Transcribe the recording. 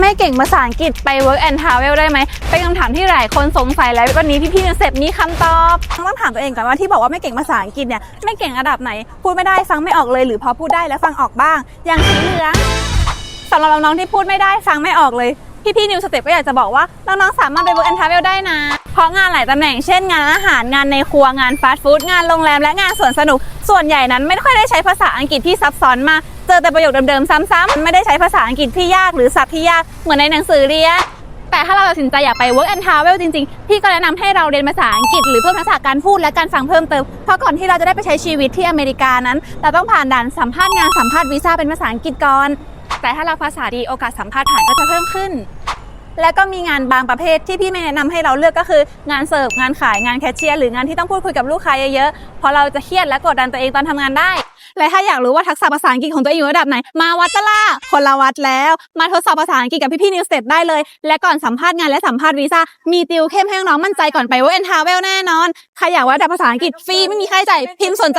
ไม่เก่งภาษาอังกฤษไป work and travel ได้ไหม เป็นคำถามที่หลายคนสงสัยแล้ววันนี้พี่ๆเซฟมีคำตอบต้องถามตัวเองก่อนว่าที่บอกว่าไม่เก่งภาษาอังกฤษเนี่ยไม่เก่งระดับไหน พูดไม่ได้ฟังไม่ออกเลย หรือพอพูดได้แล้วฟังออกบ้าง อย่างสีเหลืองสำหรับน้องๆที่พูดไม่ได้ฟังไม่ออกเลย พี่ๆนิวสเต็ปก็อยากจะบอกว่าน้องๆสามารถไป work and travel ได้นะ เพราะงานหลายตำแหน่งเช่นงานอาหารงานในครัวงานฟาสต์ฟู้ดงานโรงแรมและงานสวนสนุก ส่วนใหญ่นั้นไม่ค่อยได้ใช้ภาษาอังกฤษที่ซับซ้อนมากเจอแต่ประโยคเดิมๆซ้ำๆไม่ได้ใช้ภาษาอังกฤษที่ยากหรือศัพท์ที่ยากเหมือนในหนังสือเรียนแต่ถ้าเราตัดสินใจอยากไป work and travel จริงๆ พี่ก็แนะนำให้เราเรียนภาษาอังกฤษหรือเพิ่มทักษะการพูดและการฟังเพิ่มเติม เพราะก่อนที่เราจะได้ไปใช้ชีวิตที่อเมริกานั้น เราต้องผ่านด่านสัมภาษณ์งานสัมภาษณ์วีซ่าเป็นภาษาอังกฤษก่อน แต่ถ้าเราภาษาดีโอกาสสัมภาษณ์ผ่านก็จะเพิ่มขึ้น และก็มีงานบางประเภทที่พี่ไม่แนะนำให้เราเลือกก็คืองานเสิร์ฟงานขายงานแคชเชียร์หรืองานที่ต้องพูดคุยกับลูกค้าเยอะๆเพราะเราจะเครียดและกดดันตัวเองตอนทำงานได้ และถ้าอยากรู้ว่าทักษะภาษาอังกฤษของตัวเองอยู่ระดับไหน มาวัดตะล่าคนละวัดแล้ว มาทดสอบภาษาอังกฤษกับพี่ๆนิวสเต็ปได้เลย และก่อนสัมภาษณ์งานและสัมภาษณ์วีซ่ามีติวเข้มให้น้องมั่นใจก่อนไปว่าเอ็นทาวเวลแน่นอนใครอยากวัดระดับภาษาอังกฤษฟรีไม่มีค่าใช้จ่ายพิมพ์สนใจ